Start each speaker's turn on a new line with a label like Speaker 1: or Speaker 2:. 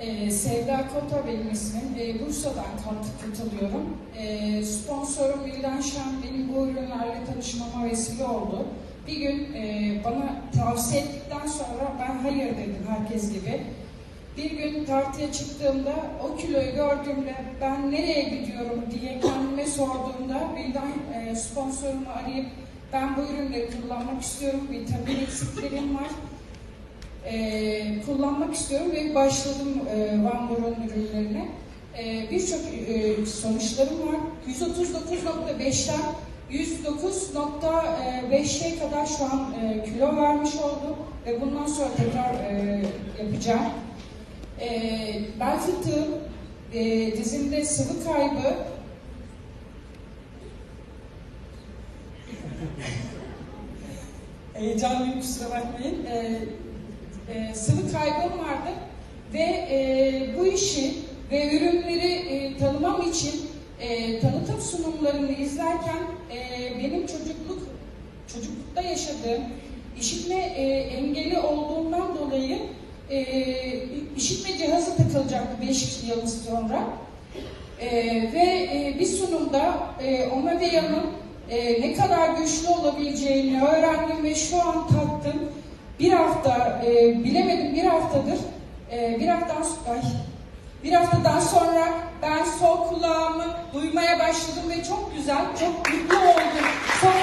Speaker 1: Ee, Sevda Kota benim ismim. Ee, Bursa'dan kat- katılıyorum. Ee, sponsorum Vildan Şen benim bu ürünlerle tanışmama vesile oldu. Bir gün e, bana tavsiye ettikten sonra ben hayır dedim herkes gibi. Bir gün tartıya çıktığımda o kiloyu gördüğümde ben nereye gidiyorum diye kendime sorduğumda Vildan e, sponsorumu arayıp ben bu ürünleri kullanmak istiyorum. Vitamin eksiklerim var. Ee, kullanmak istiyorum ve başladım e, Van Boron ürünlerine. Ee, Birçok e, sonuçlarım var. 139.5'ten 109.5'e kadar şu an e, kilo vermiş oldum ve bundan sonra tekrar e, yapacağım. E, bel fıtığım, e, dizimde sıvı kaybı, Heyecanlıyım kusura bakmayın. Ee, e, sıvı kaybım vardı ve e, bu işi ve ürünleri e, tanımam için e, tanıtım sunumlarını izlerken e, benim çocukluk çocuklukta yaşadığım işitme e, engeli olduğundan dolayı e, işitme cihazı takılacaktı 5 yıl sonra. E, ve e, bir sunumda e, Omavia'nın e, ne kadar güçlü olabileceğini öğrendim ve şu an taktım. Bir hafta, e, bilemedim bir haftadır, e, bir haftadan, ay, bir haftadan sonra ben sol kulağımı duymaya başladım ve çok güzel, çok mutlu oldum. Sol.